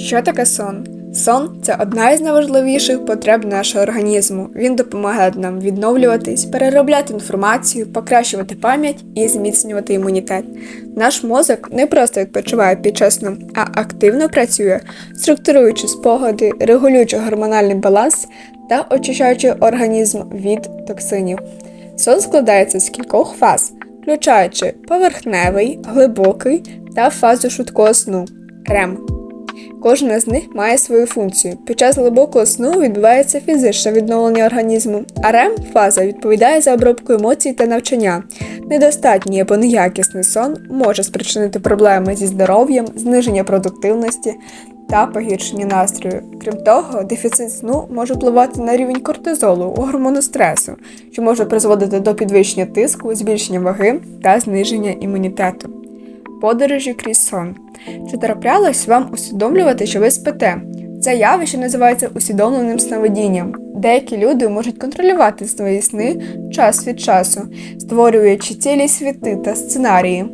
Що таке сон? Сон це одна із найважливіших потреб нашого організму. Він допомагає нам відновлюватись, переробляти інформацію, покращувати пам'ять і зміцнювати імунітет. Наш мозок не просто відпочиває під час сну, а активно працює, структуруючи спогади, регулюючи гормональний баланс та очищаючи організм від токсинів. Сон складається з кількох фаз, включаючи поверхневий, глибокий та фазу швидкого сну РЕМ. Кожна з них має свою функцію. Під час глибокого сну відбувається фізичне відновлення організму, а рем фаза відповідає за обробку емоцій та навчання. Недостатній або неякісний сон може спричинити проблеми зі здоров'ям, зниження продуктивності та погіршення настрою. Крім того, дефіцит сну може впливати на рівень кортизолу у гормону стресу, що може призводити до підвищення тиску, збільшення ваги та зниження імунітету. Подорожі крізь сон. Чи траплялось вам усвідомлювати, що ви спите? Це явище називається усвідомленим сновидінням. Деякі люди можуть контролювати свої сни час від часу, створюючи цілі світи та сценарії.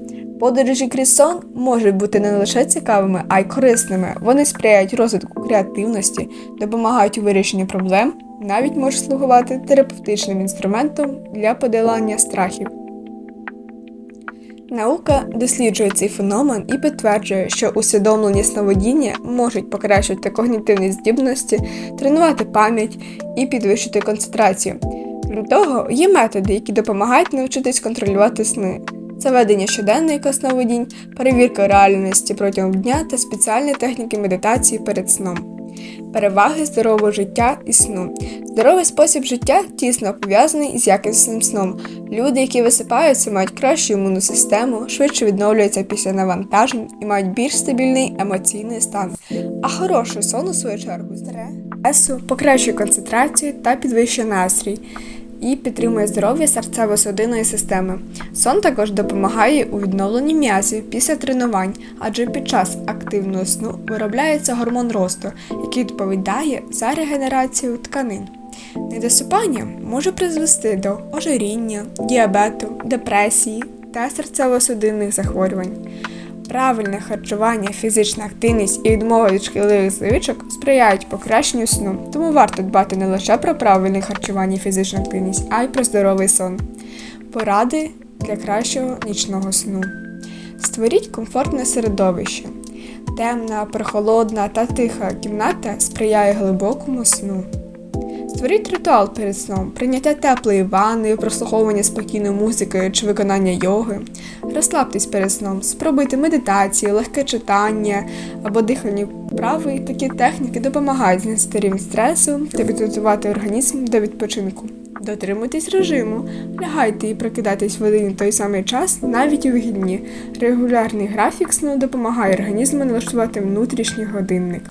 Подорожі крізь сон можуть бути не лише цікавими, а й корисними. Вони сприяють розвитку креативності, допомагають у вирішенні проблем, навіть можуть слугувати терапевтичним інструментом для подолання страхів. Наука досліджує цей феномен і підтверджує, що усвідомлені сновидіння можуть покращити когнітивні здібності, тренувати пам'ять і підвищити концентрацію. Крім того, є методи, які допомагають навчитись контролювати сни. Це ведення щоденних сновидінь, перевірка реальності протягом дня та спеціальні техніки медитації перед сном. Переваги здорового життя і сну. Здоровий спосіб життя тісно пов'язаний із якісним сном. Люди, які висипаються, мають кращу імунну систему, швидше відновлюються після навантажень і мають більш стабільний емоційний стан. А хороший сон, у свою чергу, стресу, покращує концентрацію та підвищує настрій. І підтримує здоров'я серцево-судинної системи. Сон також допомагає у відновленні м'язів після тренувань, адже під час активного сну виробляється гормон росту, який відповідає за регенерацію тканин. Недосипання може призвести до ожиріння, діабету, депресії та серцево-судинних захворювань. Правильне харчування, фізична активність і відмова від шкідливих звичок сприяють покращенню сну, тому варто дбати не лише про правильне харчування і фізичну активність, а й про здоровий сон. Поради для кращого нічного сну. Створіть комфортне середовище. Темна, прохолодна та тиха кімната сприяє глибокому сну. Створіть ритуал перед сном, прийняття теплої ванни, прослуховування спокійної музики чи виконання йоги. Розслабтесь перед сном, спробуйте медитацію, легке читання або дихальні вправи. Такі техніки допомагають знести рівень стресу та підготувати організм до відпочинку. Дотримуйтесь режиму, лягайте і прокидайтесь в один і той самий час, навіть у вихідні. Регулярний графік сну допомагає організму налаштувати внутрішній годинник.